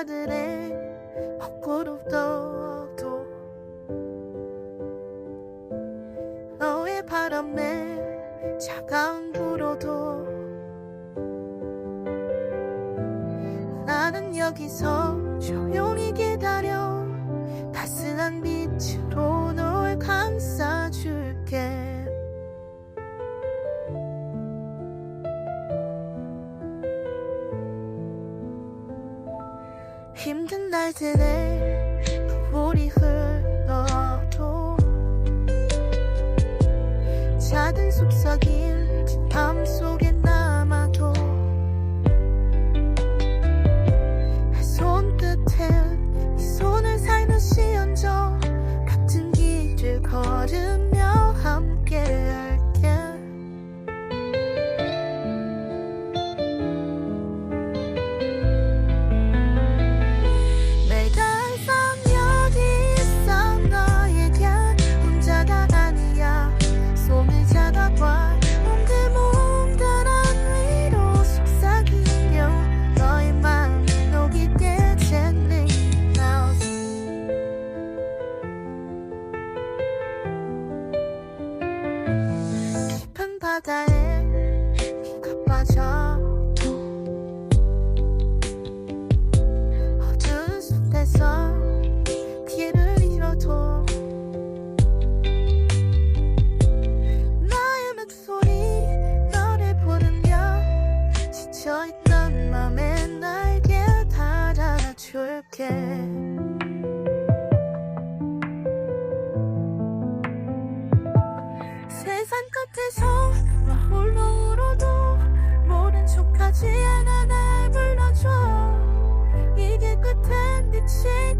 날들의 헛구름도 너의 바람에 차가운 불어도. 나는 여기서 조용히 힘든 날들에 물이 흘러도 작은 속삭임 바다에 네가 빠져도 어두운 숲에서 길을 잃어도 나의 목소리 너를 부르며 지쳐있던 맘에 날개 달아줄게. 세상 끝에서 谁？